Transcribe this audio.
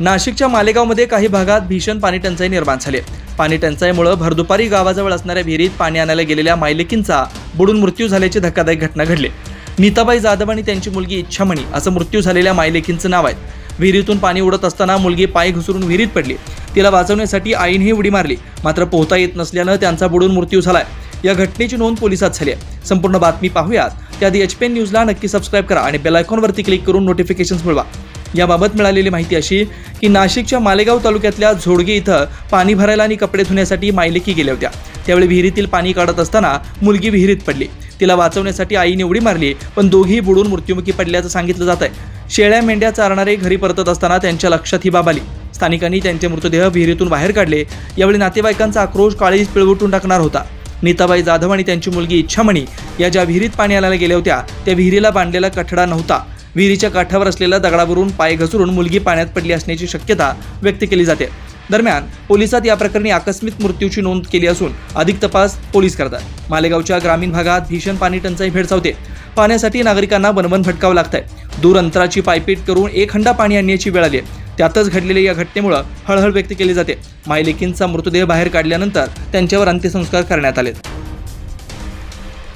नाशिकच्या मालेगावमध्ये काही भागात भीषण पाणी टंचाई निर्माण झाली. पाणी टंचाईमुळे भरदुपारी गावाजवळ असणाऱ्या विहिरीत पाणी आणायला गेलेल्या मायलेकींचा बुडून मृत्यू झाल्याची धक्कादायक घटना घडली. नीताबाई जाधव आणि त्यांची मुलगी इच्छामणी असं मृत्यू झालेल्या मायलेकींचं नाव आहे. विहिरीतून पाणी उडत असताना मुलगी पाय घुसरून विहिरीत पडली. तिला वाचवण्यासाठी आईनेही उडी मारली. मात्र पोहता येत नसल्यानं त्यांचा बुडून मृत्यू झालाय. या घटनेची नोंद पोलिसात झाली आहे. संपूर्ण बातमी पाहूयात. त्याआधी एच पी एन न्यूजला नक्की सबस्क्राईब करा आणि बेल आयकॉनवरती क्लिक करून नोटिफिकेशन्स मिळवा. याबाबत मिळालेली माहिती अशी की नाशिकच्या मालेगाव तालुक्यातल्या झोडगे इथं पाणी भरायला आणि कपडे धुण्यासाठी मायलेकी गेल्या होत्या. त्यावेळी विहिरीतील पाणी काढत असताना मुलगी विहिरीत पडली. तिला वाचवण्यासाठी आईने उडी मारली पण दोघेही बुडून मृत्युमुखी पडल्याचं सांगितलं जात आहे शेळ्या मेंढ्या चारणारे घरी परतत असताना त्यांच्या लक्षात ही बाब आली. स्थानिकांनी त्यांचे मृतदेह विहिरीतून बाहेर काढले. यावेळी नातेवाईकांचा आक्रोश काळीज पिळवटून टाकणार होता. नीताबाई जाधव आणि त्यांची मुलगी इच्छामणी या ज्या विहिरीत पाणी आणायला गेल्या होत्या त्या विहिरीला बांधलेला कठडा नव्हता. विहिरीच्या काठावर असलेल्या दगडावरून पाय घसरून मुलगी पाण्यात पडली असण्याची शक्यता व्यक्त केली जाते. दरम्यान पोलिसात या प्रकरणी आकस्मिक मृत्यूची नोंद केली असून अधिक तपास पोलीस करतात. मालेगावच्या ग्रामीण भागात भीषण पाणी टंचाई भेडसावते. पाण्यासाठी नागरिकांना बनवन भटकावं लागतंय. दूर अंतराची पायपीट करून एक हंडा पाणी आणण्याची वेळ आली आहे. त्यातच घडलेल्या या घटनेमुळं हळहळ व्यक्त केली जाते. मायलेकींचा मृतदेह बाहेर काढल्यानंतर त्यांच्यावर अंत्यसंस्कार करण्यात आले